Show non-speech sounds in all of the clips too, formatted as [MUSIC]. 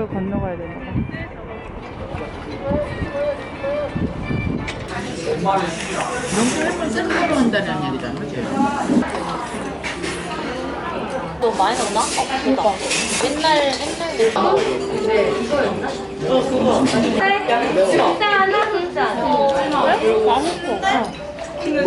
다리를 건너가야 되나 봐. 명품을 쓴 걸로 한다는 얘기잖아, 그치? 너 많이 넣나? 어, 그 옛날, 옛날. 어, 이거였나? 어, 그거. 진짜 하나, 진짜. 맛있어. 이거.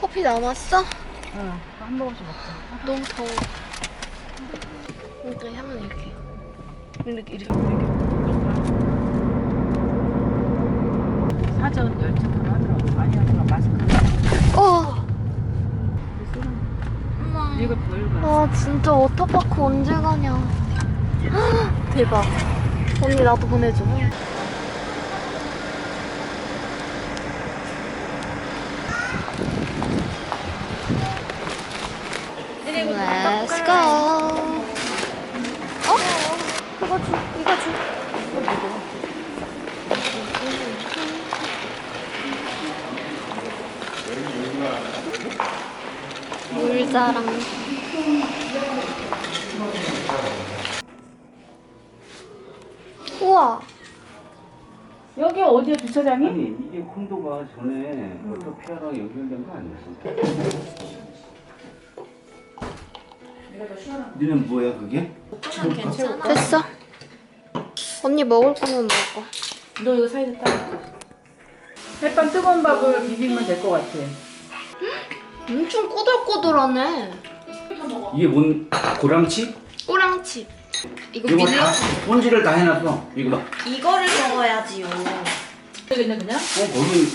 커피 남았어? 응. 한 모금씩 먹자. 너무 더워. 이렇게 하면 이렇게. 이렇게, 이렇게, 이렇게. 사전 열차로 하더라고. 많이 하더라고. 마스크. 이거 보일까? 아 진짜 워터파크 언제 가냐. 헉, [GASPS] 대박. 언니 나도 보내줘. Let's go. 어? 이거 줘, 이거 줘. 물자랑. 우와. 여기 어디야, 주차장이? 아니 이게 콘도가 전에 오토피아랑 연결된 거 아니었어? 니는 뭐야 그게? 됐어. 언니 먹을 거면 먹어. 너 이거 사이드 따. 햇반 뜨거운 밥을 비비면 될 것 같아. 엄청 꼬들꼬들하네. 이게 뭔 고랑치? 꼬랑칩. 이거 이거? 다 손질을 다 해놨어. 이거 봐. 이거를 먹어야지요. 되겠네, 그냥? 어 거기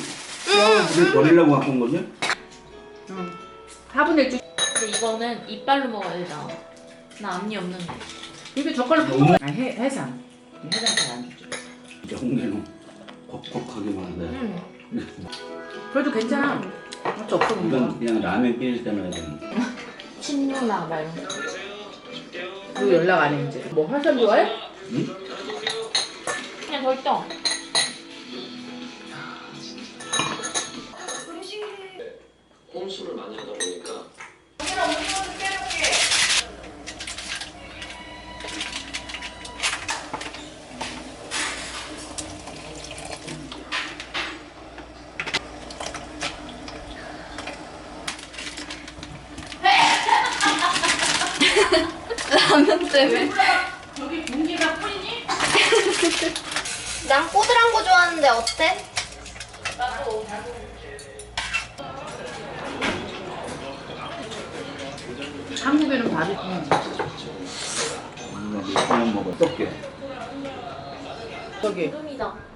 뼈를 버리려고 갖고 온 거지? 응. 4분의 1주. 근데 이거는 이빨로 먹어야 되잖아. 나 앞니 없는데. 이게 젓갈로 푸는 아, 해, 해삼. 해삼 잘안 주죠. 진짜 홍게는 퍽퍽하게만 한데. 응. 그래도 괜찮아. 어쩔 없어, 이건. 그냥 라면 끓일 때만 해야 되는 [LAUGHS] 거. 신유나 말. 너 연락 안 해, 이제. 뭐, 활선 좋아해? 응? 그냥 결정. 홈수를 많이 하다 보니까 라면 때문에. 난 꼬들한 거 좋아하는데 어때? 한국에는 밥이 좀. 그냥 먹어. 썩게. 저기.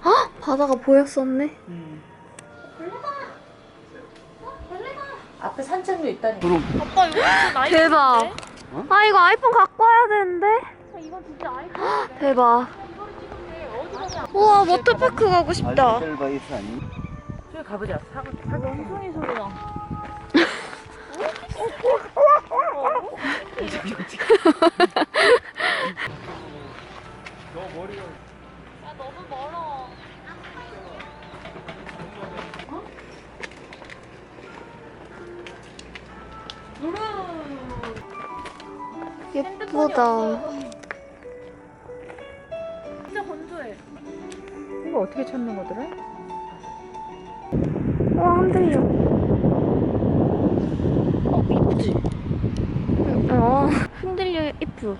헉, 바다가 보였었네. 음. 앞에 산책로 있다니. 그럼 대박. 아 이거 아이폰 갖고 와야 되는데. 대박. 우와 워터파크 가고 싶다. 알셀바이스 아니? 저기 가보자. 사고 원숭이 소리 나. 야 [LAUGHS] [LAUGHS] 이거 어떻게 찾는 거더라? 와 흔들려. 어 이쁘지? 어 흔들려 예쁘.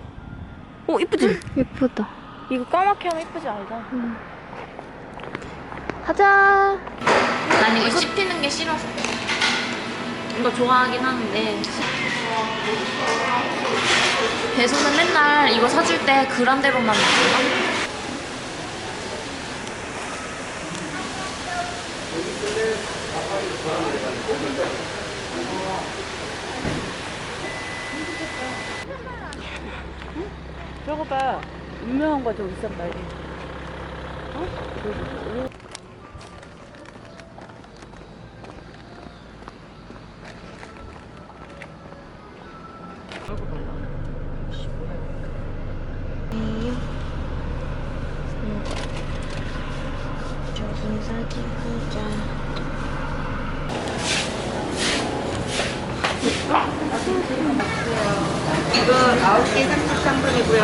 오 이쁘지? 예쁘다. 이거 까맣게 하면 이쁘지 알죠? 가자. 난 이거 씹히는 게 싫어서. 이거 좋아하긴 하는데. 배송은 맨날 이거 사줄 때 그란대로만 먹거 저거 봐. 유명한 거 저기 있었다. 여기. 이거 9개 33분이고요.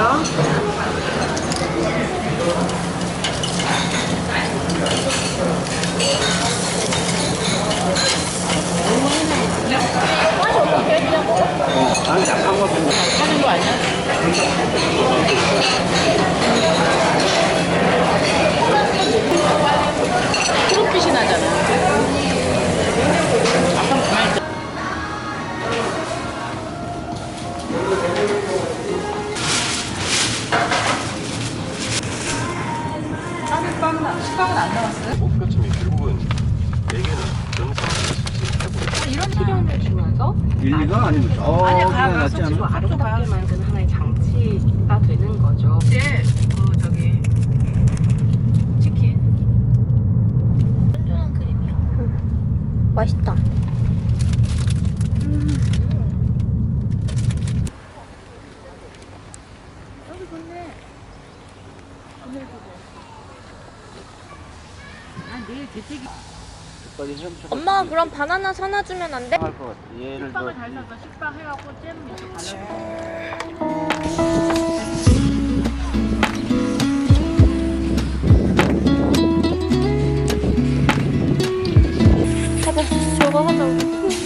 아니 약한 거 좀. 하는 거 아니야? 목표점이 결국은 얘기는 영상 이런 필요함을 주면서 일리가 아니면 저기가 낫지 않아? 아름답게 만드는 하나의 장치가 되는 거죠. 이제 그 저기 치킨 쫀쫀한 크림이야. 맛있다. 엄마가 그럼 바나나 사놔주면 안 돼? 식빵을 달라서 식빵 해갖고 잼 이렇게 발라서 가자, 저거 하자.